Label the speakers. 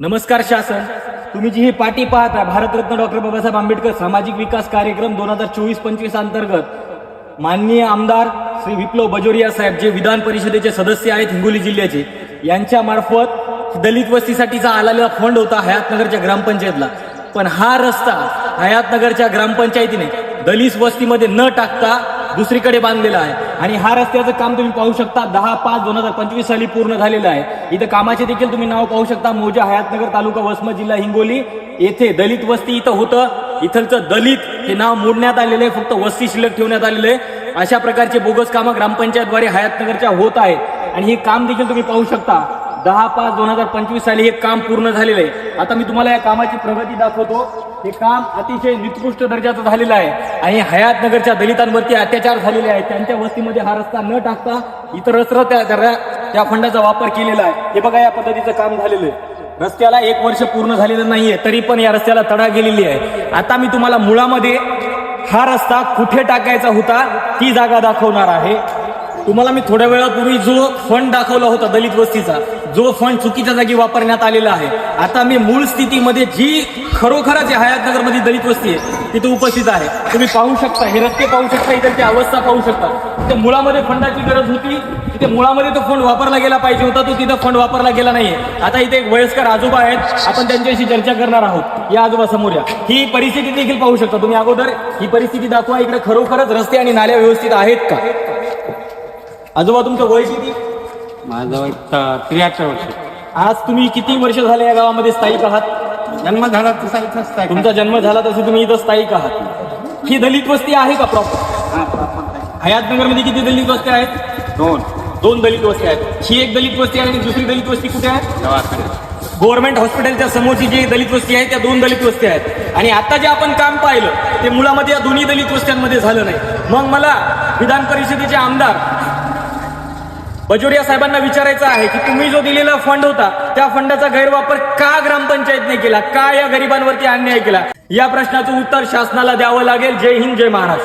Speaker 1: नमस्कार शासन. तुम्ही जी ही पाठी पाहता भारतरत्न डॉक्टर बाबासाहेब आंबेडकर सामाजिक विकास कार्यक्रम दोन हजार चोवीस पंचवीस अंतर्गत माननीय आमदार श्री विप्लव बजोरिया साहेब जे विधान परिषदेचे सदस्य आहेत हिंगोली जिल्ह्याचे यांच्या मार्फत दलित वस्तीसाठीचा आलेला फंड होता हयातनगरच्या ग्रामपंचायतला. पण हा रस्ता हयातनगरच्या ग्रामपंचायतीने दलित वस्तीमध्ये न टाकता दुसरीकडे बांधलेला आहे. आणि हा रस्त्याचं काम तुम्ही पाहू शकता. दहा पाच दोन हजार पंचवीस साली पूर्ण झालेलं आहे. इथं कामाचे देखील तुम्ही नाव पाहू शकता. मोजा हयातनगर तालुका वसमत जिल्हा हिंगोली. येथे दलित वस्ती इथं होतं. इथलचं दलित हे नाव मोडण्यात आलेलं आहे. फक्त वस्ती शिल्लक ठेवण्यात आलेलं आहे. अशा प्रकारचे बोगस कामं ग्रामपंचायतद्वारे हयातनगरच्या होत आहेत. आणि हे काम देखील तुम्ही पाहू शकता. दहा पाच दोन हजार पंचवीस साली हे काम पूर्ण झालेलं आहे. आता मी तुम्हाला या कामाची प्रगती दाखवतो. हे काम अतिशय निकृष्ट दर्जाचं झालेलं आहे. आणि हयातनगरच्या दलितांवरती अत्याचार झालेले आहेत. त्यांच्या वस्तीमध्ये हा रस्ता न टाकता इतर त्या त्या- त्या फंडाचा वापर केलेला आहे. हे बघा या पद्धतीचं काम झालेलं आहे. रस्त्याला एक वर्ष पूर्ण झालेलं नाहीये तरी पण या रस्त्याला तडा गेलेली आहे. आता मी तुम्हाला मुळामध्ये हा रस्ता कुठे टाकायचा होता ती जागा दाखवणार आहे. तुम्हाला मी थोड्या वेळापूर्वी जो फंड दाखवला होता दलित वस्तीचा जो फंड चुकीच्या जागी वापरण्यात आलेला आहे आता मी मूळ स्थितीमध्ये जी खरोखरच या हयातनगरमध्ये दलित वस्ती आहे तिथे उपस्थित आहे. तुम्ही पाहू शकता हे रस्ते पाहू शकता इकडची अवस्था पाहू शकता. तिथे मुळामध्ये फंडाची गरज होती तिथे मुळामध्ये तो फंड वापरला गेला पाहिजे होता तो तिथं फंड वापरला गेला नाहीये. आता इथे एक वयस्कर आजोबा आहेत आपण त्यांच्याशी चर्चा करणार आहोत. या आजोबा समोर या. ही परिस्थिती देखील पाहू शकता तुम्ही अगोदर ही परिस्थिती दाखवा इकडे खरोखरच रस्ते आणि नाल्या व्यवस्थित आहेत का? आजोबा तुमचं वय किती?
Speaker 2: माझं वय त्र्याहत्तर वर्ष.
Speaker 1: आज तुम्ही किती वर्ष झाले या गावामध्ये स्थायिक आहात?
Speaker 2: जन्म झाला तसा इथं असता
Speaker 1: तुमचा जन्म झाला तसे तुम्ही इथं स्थायिक आहात. ही दलित वस्ती आहे का प्रॉपर हयातनगरमध्ये किती दलित वस्ती आहेत?
Speaker 2: दोन.
Speaker 1: दोन दलित वस्ती आहेत. ही एक दलित वस्ती आहे आणि दुसरी दलित वस्ती कुठे आहे? गव्हर्नमेंट हॉस्पिटलच्या समोरची जी दलित वस्ती आहे त्या दोन दलित वस्ती आहेत. आणि आता जे आपण काम पाहिलं ते मुळामध्ये या दोन्ही दलित वस्त्यांमध्ये झालं नाही. मग मला विधान परिषदेचे आमदार बजोरिया साहेबांना विचारायचं आहे की तुम्ही जो दिलेला फंड होता त्या फंडाचा गैरवापर का ग्रामपंचायतने केला? का या गरिबांवरती अन्याय केला? या प्रश्नाचं उत्तर शासनाला द्यावं लागेल. जय हिंद जय महाराष्ट्र.